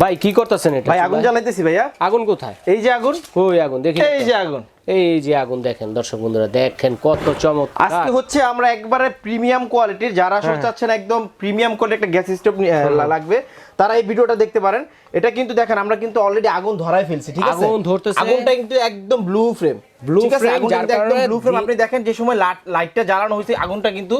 ভাই কি করতেছেন এটা? ভাই আগুন জ্বালাইতেছি ভাইয়া। আগুন কোথায়? এই যে আগুন। ওই আগুন দেখেন এই যে আগুন। এই যে আগুন দেখেন দর্শক বন্ধুরা দেখেন কত চমক আজকে হচ্ছে আমরা একবারে প্রিমিয়াম কোয়ালিটির যারা আসলে হ্যাঁ। চাচ্ছেন একদম প্রিমিয়াম কোয়ালিটির একটা গ্যাস স্টোভ লাগবে। তারা এই ভিডিওটা দেখতে পারেন। এটা কিন্তু দেখেন আমরা কিন্তু অলরেডি আগুন ধরাই ফেলছি ঠিক আছে? আগুন ধরতেছে। আগুনটা কিন্তু একদম ব্লু ফ্রেম frame, আগুনটা যার একদম কারণে ব্লু ফ্রেম আপনি দেখেন যে সময় লাইটটা জ্বালানো হয়েছে আগুনটা কিন্তু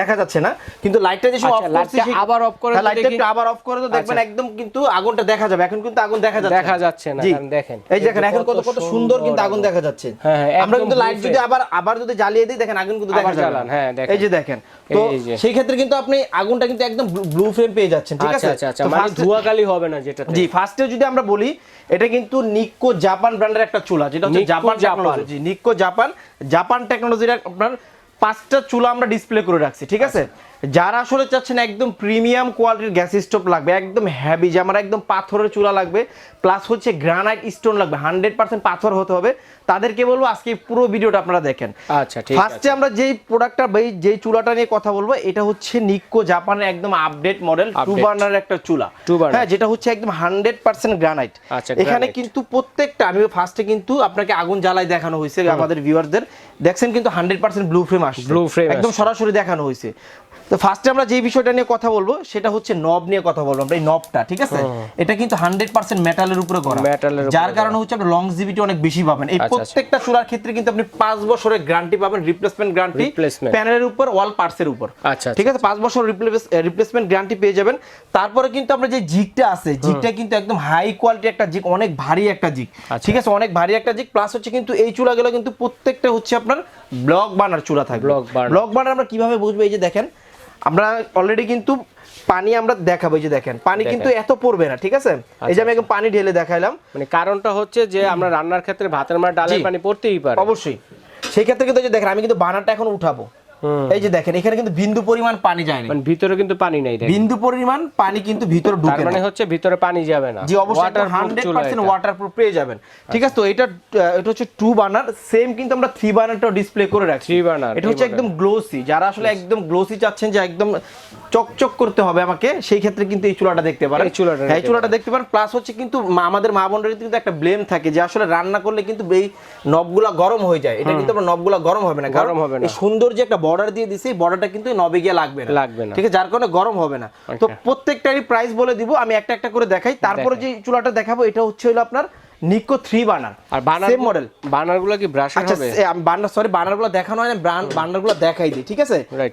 দেখা যাচ্ছে না। কিন্তু লাইটটা যে সময় আচ্ছা, অফ করছি lightটা আবার off করে হ্যাঁ, lightটা দেখি। একটু আবার অফ করে তো দেখবেন আচ্ছা। একদম কিন্তু আগুনটা দেখা যাবে। এখন কিন্তু আগুন দেখা যাচ্ছে দেখা যাচ্ছে না, কারণ দেখেন। এই দেখেন এখন কত কত সুন্দর কিন্তু আগুন। দেখা যাচ্ছে। হ্যাঁ, হ্যাঁ, আমরা কিন্তু লাইট যদি আবার আবার যদি জ্বালিয়ে দিই দেখেন আগুন কিন্তু দেখা যাবে। হ্যাঁ, দেখেন। এই যে দেখেন। তো সেই ক্ষেত্রে কিন্তু আপনি আগুনটা কিন্তু একদম ব্লু ফ্রেম পেয়ে যাচ্ছেন ঠিক আচ্ছা আছে? আচ্ছা আচ্ছা মানে ধোঁয়াকালি হবে না যেটা জি ফার্স্টে যদি আমরা বলি এটা কিন্তু নিক্কো জাপান ব্র্যান্ডের একটা চুলা যেটা হচ্ছে Japan Japan. Technology Nikko Japan Japan টেকনোলজির আপনার পাঁচটা চুলা আমরা ডিসপ্লে করে রাখছি ঠিক আছে? যারা আসলে চাচ্ছেন একদম প্রিমিয়াম কোয়ালিটির গ্যাস স্টোভ লাগবে একদম হ্যাভি যে আমার একদম পাথরের চুলা লাগবে প্লাস হচ্ছে গ্রানাইট স্টোন লাগবে হান্ড্রেড পার্সেন্ট পাথর হতে হবে তাদেরকে বলব আজকে পুরো ভিডিওটা আপনারা দেখেন। আচ্ছা ঠিক আছে। ফার্স্টে আমরা যেই প্রোডাক্টটা বা যেই চুলাটা নিয়ে কথা বলব এটা হচ্ছে নিক্কো জাপানের একদম আপডেট মডেল টু বার্নার একটা চুলা। হ্যাঁ যেটা হচ্ছে একদম হান্ড্রেড পার্সেন্ট গ্রানাইট আচ্ছা, এখানে কিন্তু প্রত্যেকটা আমি ফার্স্টে কিন্তু আপনাকে আগুন জ্বালায় দেখানো হয়েছে আমাদের ভিউয়ারদের দেখছেন কিন্তু হান্ড্রেড পার্সেন্ট ব্লু ফ্রেম আসছে। Blue frame একদম সরাসরি দেখানো হয়েছে। তো ফার্স্টে আমরা যেই বিষয়টা নিয়ে কথা বলব সেটা হচ্ছে নব নিয়ে কথা বলব আমরা এই নবটা ঠিক আছে? এটা কিন্তু হান্ড্রেড পার্সেন্ট মেটালের উপরে করা উপরে যার কারণে হচ্ছে আপনার লংজিভিটি অনেক বেশি পাবেন। এই আচ্ছা, আচ্ছা। প্রত্যেকটা চুলার ক্ষেত্রে কিন্তু আপনি পাঁচ বছরের গ্যারান্টি পাবেন রিপ্লেসমেন্ট গ্যারান্টি প্যানেলের উপর ওয়াল পার্টসের উপর। আচ্ছা, ঠিক আছে? পাঁচ বছর রিপ্লেসমেন্ট গ্যারান্টি পেয়ে যাবেন। তারপরে কিন্তু আমরা যে জিগটা আছে জিগটা কিন্তু একদম হাই কোয়ালিটি একটা জিগ অনেক ভারী একটা জিগ আচ্ছা। ঠিক আছে? অনেক ভারী একটা জিগ প্লাস হচ্ছে কিন্তু এই চুলাগুলো কিন্তু প্রত্যেকটা হচ্ছে আপনার ব্লক বানার চুলা থাকবে। Burner। ব্লক বানার আমরা কীভাবে বুঝব? এই যে দেখেন আমরা অলরেডি কিন্তু পানি আমরা দেখাবো যে দেখেন। পানি কিন্তু এত পড়বে না ঠিক আছে? এই যে আমি একদম পানি ঢেলে দেখাইলাম। মানে কারণটা হচ্ছে যে আমরা রান্নার ক্ষেত্রে ভাতের মার ডালের পানি পড়তেই পারে। অবশ্যই। সেই ক্ষেত্রে কিন্তু দেখেন আমি কিন্তু বানারটা এখন উঠাবো। এই যে দেখেন এখানে কিন্তু বিন্দু পরিমাণ পানি যায়নি। মানে ভিতরে কিন্তু পানি নেই দেখেন। বিন্দু পরিমাণ পানি কিন্তু ভিতরে তার ঢুকে মানে হচ্ছে ভিতরে পানি যাবে না। জি অবশ্যই Waterproof হান্ড্রেড চুলা পার্সেন্ট এটা। ওয়াটারপ্রুফ পেয়ে যাবেন। ঠিক আছে তো এটা এটা হচ্ছে টু বার্নার সেম কিন্তু আমরা থ্রি বার্নারটাও ডিসপ্লে করে রাখছি। Three burner, এটা হচ্ছে একদম গ্লোসি যারা আসলে একদম গ্লোসি চাচ্ছেন যে একদম চকচক করতে হবে আমাকে সেই ক্ষেত্রে কিন্তু এই চুলাটা দেখতে পারেন। এই চুলাটা হ্যাঁ, এই চুলাটা দেখতে পারেন। প্লাস হচ্ছে কিন্তু আমাদের মা বোনদের কিন্তু একটা ব্লেম থাকে যে আসলে রান্না করলে কিন্তু এই নবগুলা গরম হয়ে যায়। এটা কিন্তু আমার নবগুলা গরম হবে না। গরম হবে না। সুন্দর যে একটা বর্ডার দিয়ে দিছে এই বর্ডারটা কিন্তু নবে গিয়ে লাগবে না। লাগবে না। ঠিক আছে? যার কারণে গরম হবে না। তো প্রত্যেকটারই প্রাইস বলে দিব আমি একটা একটা করে দেখাই। তারপরে যে চুলাটা দেখাবো এটা হচ্ছে হলো আপনার নিকো থ্রি বার্নার আর বানার সেম মডেল বানারগুলো কি ব্রাশ আচ্ছা হবে? আমি বার্নার সরি বার্নারগুলো দেখানো হয় না বার্নারগুলো দেখাই দিই ঠিক আছে? Right.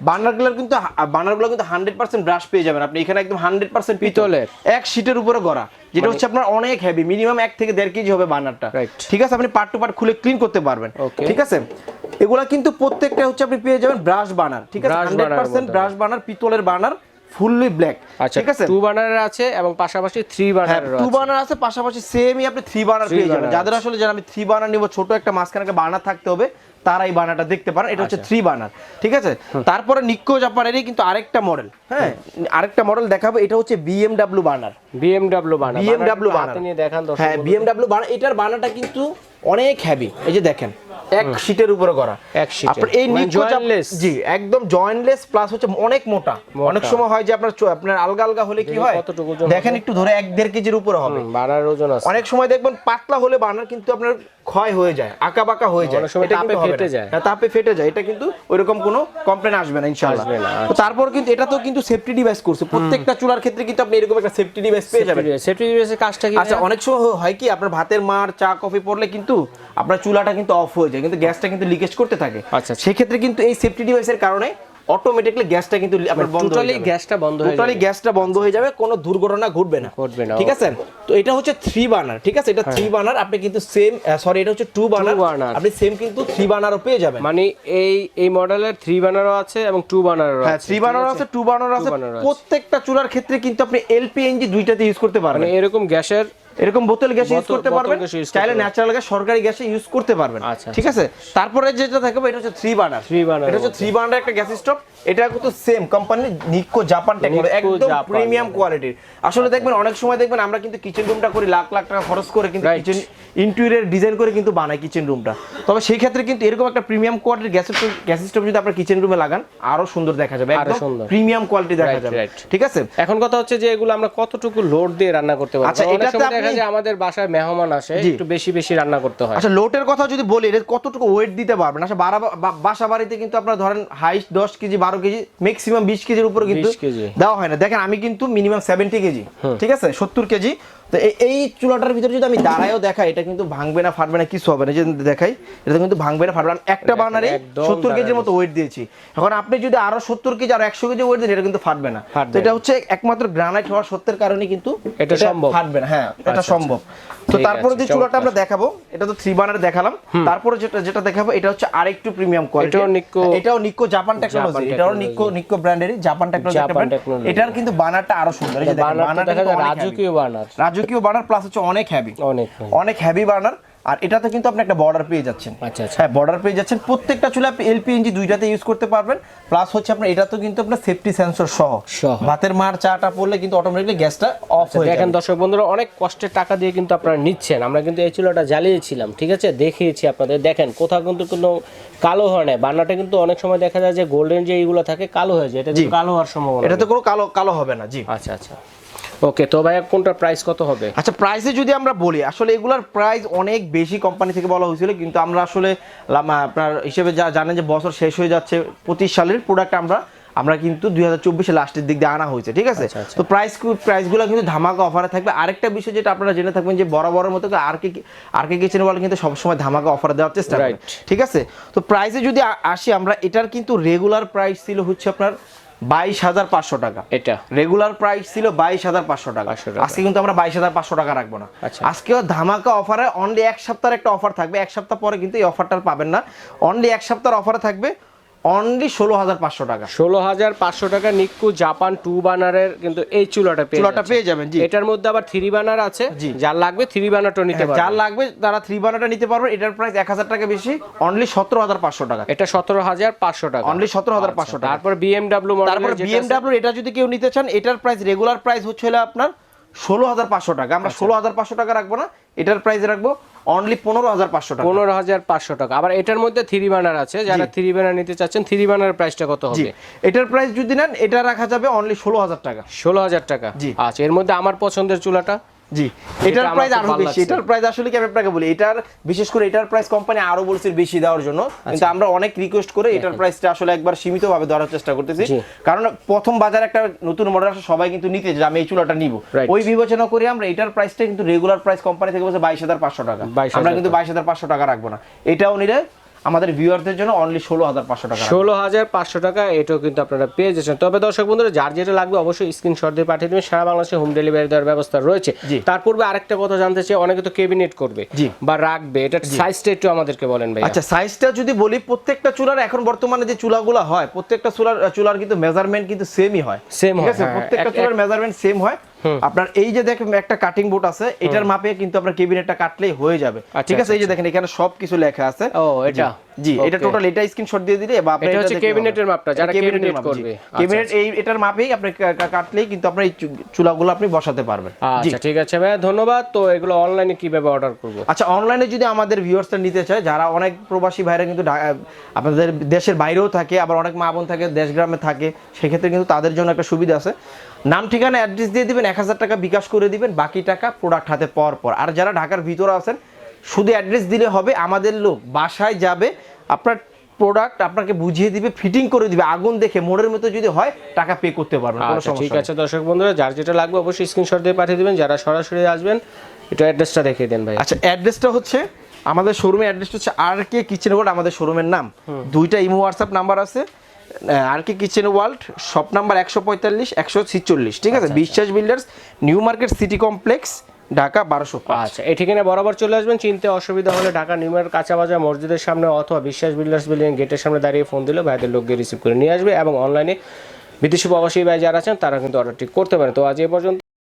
কিন্তু বার্নারগুলো কিন্তু হান্ড্রেড পার্সেন্ট ব্রাশ পেয়ে যাবেন আপনি। এখানে একদম হান্ড্রেড পার্সেন্ট পিতলের। এক শীটের উপরে গড়া যেটা হচ্ছে আপনার অনেক হেভি মিনিমাম এক থেকে দেড় কেজি হবে বার্নারটা Right. ঠিক আছে? আপনি পার্ট টু পার্ট খুলে ক্লিন করতে পারবেন। ঠিক আছে? এগুলা কিন্তু প্রত্যেকটা হচ্ছে আপনি পেয়ে যাবেন ব্রাশ বার্নার ঠিক আছে? হান্ড্রেড পার্সেন্ট ব্রাশ বানার পিতলের বানার ফুললি ব্ল্যাক আচ্ছা ঠিক আছে? টু বার্নারের আছে এবং পাশাপাশি থ্রি হ্যাঁ বার্নারের টু আছে। বার্নার আছে পাশাপাশি সেমই আপনি থ্রি বার্নার Three পেয়ে যাবেন। যাদের আসলে যারা আমি থ্রি বার্নার নিব ছোট একটা মাঝখানে একটা বার্নার থাকতে হবে তারা এই বার্নারটা দেখতে পারেন। এটা হচ্ছে আচ্ছা। থ্রি বানার ঠিক আছে? তারপরে নিক্কো জাপানেরই কিন্তু আরেকটা মডেল হ্যাঁ? আরেকটা মডেল দেখাবো এটা হচ্ছে BMW burner BMW burner. BMW burner নিয়ে দেখান দর্শক হ্যাঁ বিএমডাব্লিউ বানার এটার বার্নারটা কিন্তু অনেক হেভি এই যে দেখেন এক শীটের উপরে করা। এক sheet-এর। আপনার এই মানে নিক্কো জি একদম জয়েন্টলেস প্লাস হচ্ছে অনেক মোটা। অনেক সময় হয় যে আপনার আপনার আলগা আলগা হলে কি হয়? দেখেন একটু ধরে এক দেড় কেজির উপরে হবে। ওজন আছে। অনেক সময় দেখবেন পাতলা হলে বার্নার কিন্তু আপনার ক্ষয় হয়ে যায় আঁকা বাঁকা হয়ে যায়। এটা তাপে ফেটে যায়। হ্যাঁ, তাপে ফেটে যায়। এটা কিন্তু ওইরকম কোনো কমপ্লেন আসবে না ইনশাআল্লাহ। তো তারপর কিন্তু এটা তো কিন্তু সেফটি ডিভাইস করছে। প্রত্যেকটা চুলার ক্ষেত্রে কিন্তু আপনি এরকম একটা সেফটি ডিভাইস পেয়ে যাবেন। সেফটি ডিভাইসের কাজটা কি আচ্ছা অনেক সময় হয় কি আপনার ভাতের মার চা কফি পড়লে কিন্তু আপনার চুলাটা কিন্তু অফ হয়ে যায়। কিন্তু গ্যাসটা কিন্তু লিকেজ করতে থাকে। আচ্ছা, আচ্ছা। সেক্ষেত্রে কিন্তু এই সেফটি ডিভাইসের কারণে অটোমেটিকলি গ্যাসটা কিন্তু আপনার বন্ধ টোটালি গ্যাসটা বন্ধ হয়ে টোটালি গ্যাসটা বন্ধ হয়ে যাবে কোনো দুর্ঘটনা ঘটবে না। ঘটবে না, ঠিক আছে? তো এটা হচ্ছে থ্রি বার্নার ঠিক আছে? এটা থ্রি বার্নার আপনি কিন্তু সেম সরি এটা হচ্ছে টু বার্নার। আপনি সেম কিন্তু থ্রি বার্নারও পেয়ে যাবেন। মানে এই এই মডেলের থ্রি বার্নারও আছে এবং টু বার্নারও হ্যাঁ আছে থ্রি বার্নার আছে? টু বার্নার আছে। প্রত্যেকটা চুলার ক্ষেত্রে কিন্তু আপনি এলপিএনজি দুইটাতে ইউজ করতে পারবেন। মানে এরকম গ্যাসের এরকম বোতল গ্যাস ইউজ করতে পারবেন। চাইলে ন্যাচারাল গ্যাস সরকারি গ্যাসে ইউজ করতে পারবেন। আচ্ছা, ঠিক আছে? তারপরে যেটা থাকবে এটা হচ্ছে থ্রি বার্নার Three burner এটা হচ্ছে থ্রি বার্নার একটা গ্যাস স্টোভ এটা কিন্তু same company Nikko Japan technology একদম প্রিমিয়াম। কোয়ালিটির আসলে দেখবেন অনেক সময় দেখবেন আমরা কিন্তু কিচেন রুমটা করি লাখ লাখ টাকা খরচ করে কিন্তু কিচেন ইন্টেরিয়র ডিজাইন করে কিন্তু বানাই কিচেন রুমটা তবে সেই ক্ষেত্রে কিন্তু এরকম একটা প্রিমিয়াম কোয়ালিটির গ্যাস গ্যাস স্টোভ যদি আপনার কিচেন রুমে লাগান আরও সুন্দর দেখা যাবে। একদম প্রিমিয়াম কোয়ালিটি দেখা যাবে। ঠিক আছে? এখন কথা হচ্ছে যে এগুলো আমরা কতটুকু লোড দিয়ে রান্না করতে পারব? আচ্ছা, এটাতে দেখা যায় আমাদের বাসায় মেহমান আসে একটু বেশি বেশি রান্না করতে হয়। আচ্ছা লোটের কথা যদি বলি এটা কতটুকু ওয়েট দিতে পারবেন? আচ্ছা বারা বাসা বাড়িতে কিন্তু আপনারা ধরেন হাইস্ট দশ কেজি বারো কেজি ম্যাক্সিমাম বিশ কেজির উপরে কিন্তু দেওয়া হয় না। দেখেন আমি কিন্তু মিনিমাম সেভেন্টি কেজি ঠিক আছে? সত্তর কেজি। তো এই- চুলাটার ভিতরে যদি আমি দাঁড়ায়ও দেখাই এটা কিন্তু ভাঙবে না ফাটবে না কিছু হবে না। যে দেখাই এটা কিন্তু ভাঙবে না ফাটবে না। একটা বানারে সত্তর কেজির মতো ওয়েট দিয়েছি। এখন আপনি যদি আরও সত্তর কেজি আর একশো কেজি ওয়েট দেন এটা কিন্তু ফাটবে না। তো এটা হচ্ছে একমাত্র গ্রানাইট হওয়ার সত্যের কারণে কিন্তু এটা সম্ভব। ফাটবে না। হ্যাঁ এটা আচ্ছা, সম্ভব। তো তারপরে যে চুলাটা আমরা দেখাবো এটা তো থ্রি বানার দেখালাম। তারপরে যেটা যেটা দেখাবো এটা হচ্ছে আরেকটু প্রিমিয়াম কোয়ালিটি এটাও Nikko- এটাও নিক্কো জাপান টেকনোলজি এটাও নিকো নিক্কো ব্র্যান্ডেরই জাপান টেকনোলজি এটার কিন্তু বানারটা আরও সুন্দর। এই যে বানারটা দেখা যায়। রাজকীয় বানার রাজকীয় বানার প্লাস হচ্ছে অনেক হেভি অনেক অনেক হেভি বার্নার। আর এটাতে কিন্তু আপনি একটা বর্ডার পেয়ে যাচ্ছেন। আচ্ছা আচ্ছা। হ্যাঁ বর্ডার পেয়ে যাচ্ছেন। প্রত্যেকটা চুলা আপনি এলপিএনজি দুইটাতে ইউজ করতে পারবেন। প্লাস হচ্ছে আপনার এটাতেও কিন্তু আপনার সেফটি সেন্সর সহ। ভাতের মার চাটা পড়লে কিন্তু অটোমেটিকলি গ্যাসটা অফ হয়ে দেখেন দর্শক বন্ধুরা অনেক কষ্টের টাকা দিয়ে কিন্তু আপনারা নিচ্ছেন। আমরা কিন্তু এই চুলাটা জ্বালিয়েছিলাম ঠিক আছে? দেখিয়েছি আপনাদের। দেখেন কোথাও কিন্তু কোনো কালো হয় না বান্নাটা কিন্তু অনেক সময় দেখা যায় যে গোল্ডেন যে এইগুলো থাকে কালো হয়ে যায়। এটা কালো হওয়ার সম্ভাবনা এটাতে নেই। কোনো কালো কালো হবে না জি। আচ্ছা আচ্ছা। ওকে তো ভাইয়া কোনটা প্রাইস কত হবে? আচ্ছা প্রাইসে যদি আমরা বলি আসলে এগুলার প্রাইস অনেক বেশি কোম্পানি থেকে বলা হয়েছিল কিন্তু আমরা আসলে আপনার হিসেবে যা জানেন যে বছর শেষ হয়ে যাচ্ছে পঁচিশ সালের প্রোডাক্ট আমরা আমরা কিন্তু দুই হাজার চব্বিশে লাস্টের দিক দিয়ে আনা হয়েছে ঠিক আছে? আচ্ছা, আচ্ছা। তো প্রাইস প্রাইসগুলো কিন্তু ধামাকা অফারে থাকবে। আরেকটা বিষয় যেটা আপনারা জেনে থাকবেন যে বরাবরের মতো আর কে আর কে কিচেন ওয়াল কিন্তু সবসময় ধামাকা অফার দেওয়ার চেষ্টা করে ঠিক আছে? তো প্রাইসে যদি আসি আমরা এটার কিন্তু রেগুলার প্রাইস ছিল হচ্ছে আপনার বাইশ হাজার পাঁচশো টাকা। এটা। রেগুলার প্রাইস ছিল বাইশ হাজার পাঁচশো টাকা। আজকে কিন্তু আমরা বাইশ হাজার পাঁচশো টাকা রাখব না। আচ্ছা। আজকেও ধামাকা অফারে অনলি এক সপ্তাহের একটা অফার থাকবে। এক সপ্তাহ পরে কিন্তু এই অফারটা পাবেন না। অনলি এক সপ্তাহের অফারে থাকবে। অনলি ষোলো হাজার পাঁচশো টাকা। ষোলো হাজার পাঁচশো টাকা নিক্কু জাপান টু বানারের কিন্তু এই চুলাটা চুলাটা পেয়ে যাবেন জি। এটার মধ্যে আবার থ্রি বানার আছে। জি। যার লাগবে থ্রি বানারটা নিতে হ্যাঁ, পারবে যার লাগবে তারা থ্রি বানারটা নিতে পারবে এটার প্রাইস এক হাজার টাকা বেশি। অনলি সতেরো হাজার পাঁচশো টাকা। এটা সতেরো হাজার পাঁচশো টাকা। অনলি সতেরো হাজার পাঁচশো টাকা। তারপর বিএমডাব্লিউ তারপর বিএমডাব্লিউ এটা যদি কেউ নিতে চান এটার প্রাইস রেগুলার প্রাইস হচ্ছে হলো আপনার ষোলো হাজার পাঁচশো টাকা। আমরা ষোলো হাজার পাঁচশো টাকা রাখব না। এটার প্রাইস রাখব অনলি পনেরো হাজার পাঁচশো টাকা। পনেরো হাজার পাঁচশো টাকা। আবার এটার মধ্যে থ্রি বানার আছে। যারা থ্রি বানার নিতে চাচ্ছেন থ্রি বানার প্রাইসটা কত হবে? এটার প্রাইস যদি নেন এটা রাখা যাবে অনলি ষোলো হাজার টাকা। ষোলো হাজার টাকা। জি। আচ্ছা এর মধ্যে আমার পছন্দের চুলাটা? জি এটার প্রাইস আরও বেশি। এটার প্রাইস আসলে কি আমি আপনাকে বলি এটার বিশেষ করে এটার প্রাইস কোম্পানি আরও বলছে বেশি দেওয়ার জন্য। কিন্তু আচ্ছা। আমরা অনেক রিকোয়েস্ট করে এটার প্রাইসটা আসলে একবার সীমিত ভাবে ধরার চেষ্টা করতেছি। কারণ প্রথম বাজারে একটা নতুন মডেল আসে সবাই কিন্তু নিতে যে আমি এই চুলাটা নিব। ওই বিবেচনা করে আমরা এটার প্রাইসটা কিন্তু রেগুলার প্রাইস কোম্পানি থেকে বলছে বাইশ হাজার পাঁচশো টাকা। 22,500 আমরা কিন্তু বাইশ হাজার পাঁচশো টাকা রাখব না। এটাও নিলে আমাদের ভিউয়ারদের জন্য অনলি ষোলো হাজার পাঁচশো টাকা ষোলো হাজার পাঁচশো টাকা এটাও কিন্তু আপনারা পেয়ে যাচ্ছেন। তবে দর্শক বন্ধুরা যার যেটা লাগবে অবশ্যই স্ক্রিনশট দিয়ে পাঠিয়ে দেবেন। সারা বাংলাদেশে হোম ডেলিভারি দেওয়ার ব্যবস্থা রয়েছে। তার পূর্বে আরেকটা কথা জানতে চাই অনেকে তো কেবিনেট করবে বা রাখবে। এটা সাইজটা একটু আমাদেরকে বলেন ভাই আচ্ছা সাইজটা যদি বলি প্রত্যেকটা চুলার এখন বর্তমানে যে চুলাগুলো হয় প্রত্যেকটা চুলার চুলার কিন্তু মেজারমেন্ট কিন্তু সেমই হয়। সেম হয়, হ্যাঁ, প্রত্যেকটা চুলার মেজারমেন্ট সেম হয়। আপনার এই যে দেখেন একটা কাটিং বোর্ড আছে এটার মাপে কিন্তু আপনার কেবিনেটটা কাটলেই হয়ে যাবে। আচ্ছা, ঠিক আছে এই যে দেখেন এখানে সব কিছু লেখা আছে। ও এটা? জি এটা টোটাল এটা স্ক্রিনশট দিয়ে দিলে বা আপনি এটা হচ্ছে দেখলে মাপটা, যারা জি। করবে। আচ্ছা, cabinet এই এটার মাপেই আপনি কাটলেই কিন্তু আপনার এই চুলাগুলো আপনি বসাতে পারবেন। আচ্ছা ঠিক আছে ভাই ধন্যবাদ। তো এগুলো অনলাইনে কীভাবে অর্ডার করব? আচ্ছা অনলাইনে যদি আমাদের ভিউয়ার্সটা নিতে চায় যারা অনেক প্রবাসী ভাইরা কিন্তু আপনাদের দেশের বাইরেও থাকে আবার অনেক মা বোন থাকে দেশ গ্রামে থাকে সেক্ষেত্রে কিন্তু তাদের জন্য একটা সুবিধা আছে। নাম ঠিকানা অ্যাড্রেস দিয়ে দিবেন এক হাজার টাকা বিকাশ করে দিবেন বাকি টাকা প্রোডাক্ট হাতে পাওয়ার পর। আর যারা ঢাকার ভিতরে আছেন শুধু অ্যাড্রেস দিলে হবে আমাদের লোক বাসায় যাবে আপনার প্রোডাক্ট আপনাকে বুঝিয়ে দিবে ফিটিং করে দিবে আগুন দেখে মোড়ের মতো যদি হয় টাকা পে করতে পারবেন কোনো আচ্ছা ঠিক আছে দর্শক বন্ধুরা যার যেটা লাগবে অবশ্যই স্ক্রিনশট দিয়ে পাঠিয়ে দিবেন যারা সরাসরি আসবেন একটু অ্যাড্রেসটা দেখিয়ে দেন ভাই। আচ্ছা অ্যাড্রেসটা হচ্ছে আমাদের শোরুমের অ্যাড্রেসটা হচ্ছে আর কে কিচেন আমাদের শোরুমের নাম। দুইটা ইমো হোয়াটসঅ্যাপ নাম্বার আছে। আর কি কিচেন ওয়ার্ল্ড শপ নাম্বার একশো পঁয়তাল্লিশ একশো ছিচল্লিশ ঠিক আছে? Biswas builders New Market city complex Dhaka বারোশো আচ্ছা এই ঠিকানা বরাবর চলে আসবেন। চিনতে অসুবিধা হলে ঢাকা নিউমার কাঁচা বাজার মসজিদের সামনে অথবা বিশ্বাস বিল্ডার্স বিল্ডিং গেটের সামনে দাঁড়িয়ে ফোন দিলে ভাইদের লোককে রিসিভ করে নিয়ে আসবে এবং অনলাইনে বিদেশি প্রবাসী ভাই যারা আছেন তারা কিন্তু অর্ডারটি করতে পারেন তো আজ এ পর্যন্ত